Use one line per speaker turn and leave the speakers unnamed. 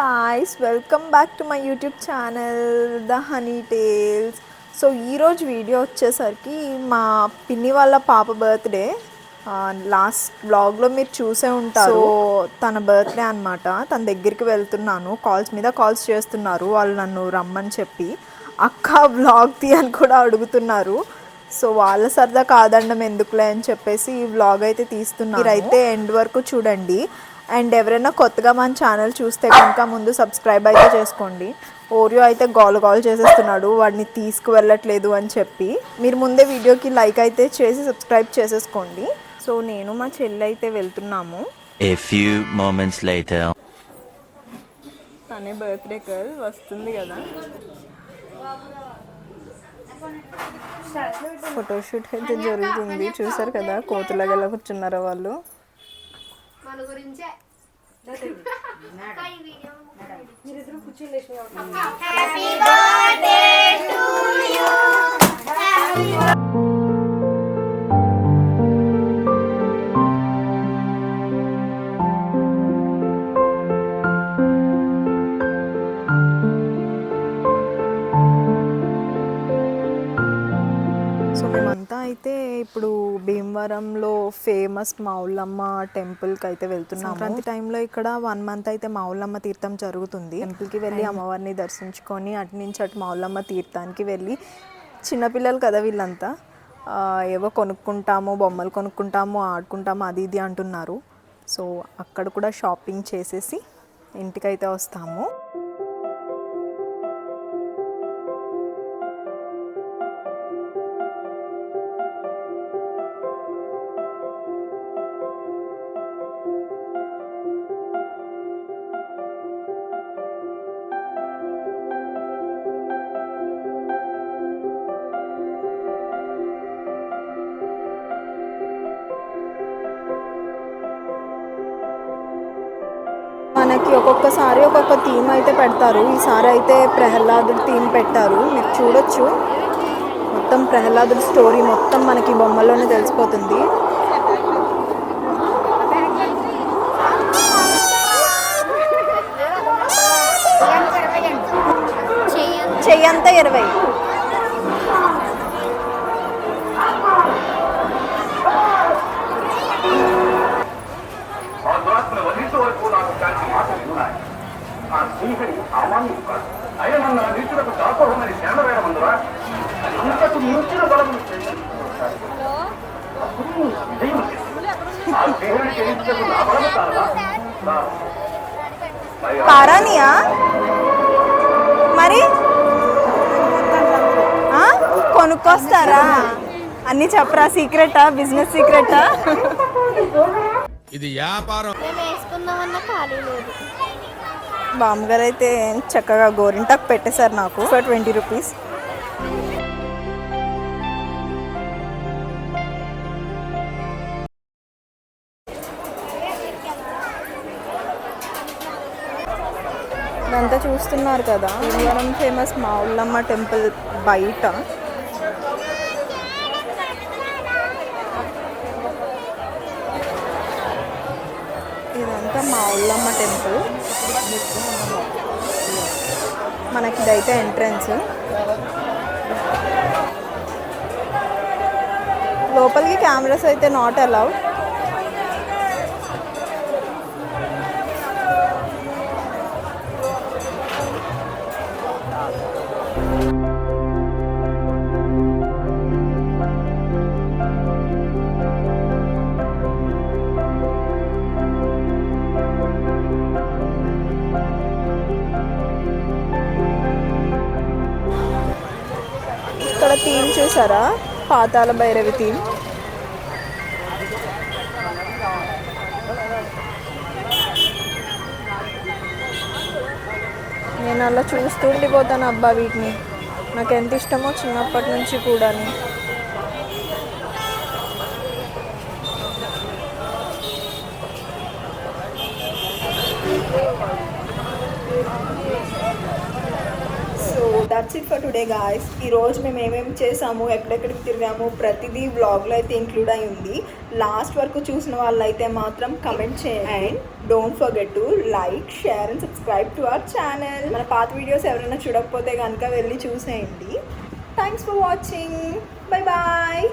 Guys welcome back to my YouTube channel the honey tales so ఈరోజు video వచ్చేసరికి మా పిన్ని వాళ్ళ పాప బర్త్డే లాస్ట్ బ్లాగ్లో మీరు చూసే ఉంటారు. సో తన బర్త్డే అనమాట తన దగ్గరికి వెళ్తున్నాను. కాల్స్ మీద కాల్స్ చేస్తున్నారు. వాళ్ళు నన్ను రమ్మని చెప్పి అక్క బ్లాగ్ తీ అని కూడా అడుగుతున్నారు. సో వాళ్ళ సరదా కాదండం ఎందుకులే అని చెప్పేసి ఈ వ్లాగ్ అయితే తీస్తున్నారు మీరైతే ఎండ్ వరకు చూడండి. అండ్ ఎవరైనా కొత్తగా మన ఛానల్ చూస్తే కనుక ముందు సబ్స్క్రైబ్ అయితే చేసుకోండి. ఓరియో అయితే గోల్ గోల్ చేసేస్తున్నాడు. వాడిని తీసుకువెళ్ళట్లేదు అని చెప్పి. మీరు ముందే వీడియోకి లైక్ అయితే చేసి సబ్స్క్రైబ్ చేసేసుకోండి. సో నేను మా చెల్లి అయితే వెళ్తున్నాము.
A few moments later.
తనే బర్త్డే గర్ల్ వస్తుంది కదా. ఫోటోషూట్ అయితే జరుగుతుంది. చూసారు కదా కోతులాగా ఎలా కూర్చున్నారో వాళ్ళు?
మన గురించే
సో ఇప్పుడు భీమవరంలో ఫేమస్ మౌలమ్మ టెంపుల్కి అయితే వెళ్తున్నాము. సంక్రాంతి టైంలో ఇక్కడ వన్ మంత్ అయితే మౌలమ్మ తీర్థం జరుగుతుంది. టెంపుల్కి వెళ్ళి అమ్మవారిని దర్శించుకొని అటు నుంచి అటు మౌలమ్మ తీర్థానికి వెళ్ళి చిన్నపిల్లలు కదా వీళ్ళంతా ఏవో కొనుక్కుంటాము బొమ్మలు కొనుక్కుంటాము ఆడుకుంటాము అది ఇది అంటున్నారు. సో అక్కడ కూడా షాపింగ్ చేసేసి ఇంటికైతే వస్తాము. మనకి ఒక్కొక్కసారి ఒక్కొక్క థీమ్ అయితే పెడతారు. ఈసారి అయితే ప్రహ్లాదుడు థీమ్ పెట్టారు. మీరు చూడొచ్చు. మొత్తం ప్రహ్లాదుడి స్టోరీ మొత్తం మనకి బొమ్మలోనే తెలిసిపోతుంది. చెయ్యంతా ఇరవై.
ఆ శ్రీహరి అమాన్యుడు కాదు ఆయన నా నీచులకు అంతకు మించిన విజయం చేసింది. ఆ శ్రీహరిని జయించకు నా బలము కాదా? నా- మరి?
కొనుక్కొస్తారా? అన్ని చెప్పరా సీక్రెటా? బిజినెస్ సీక్రెటా?
ఇది వ్యాపారం.
మేము వేసుకుందామన్న ఖాళీ లేదు.
బామ్మగారు అయితే చక్కగా గోరింటాకు పెట్టేశారు నాకు ఫర్ ట్వంటీ రూపీస్. ఇదంతా చూస్తున్నారు కదా భీమవరం ఫేమస్ మా ఊళ్ళమ్మ టెంపుల్ బయట. ఇదంతా మావుల్లమ్మ టెంపుల్. మనకి ఇదైతే ఎంట్రన్స్. లోపలికి కెమెరాస్ అయితే నాట్ అలౌడ్. ఇక్కడ థీమ్ చూసారా? పాతాల భైరవి థీమ్. నేను అలా చూస్తూ ఉండిపోతాను అబ్బా వీటిని. నాకు ఎంత ఇష్టమో చిన్నప్పటి నుంచి కూడా so that's it for today guys ఈ రోజు మేము ఏమేమి చేసాము ఎక్కడెక్కడికి తిరిగాము ప్రతిదీ వ్లాగ్లో అయితే ఇంక్లూడ్ అయి ఉంది. లాస్ట్ వరకు చూసిన వాళ్ళైతే మాత్రం కమెంట్ చేయండి. And don't forget to like share and subscribe to our channel మన పాత వీడియోస్ ఎవరైనా చూడకపోతే కనుక వెళ్ళి చూసేయండి. Thanks for watching bye bye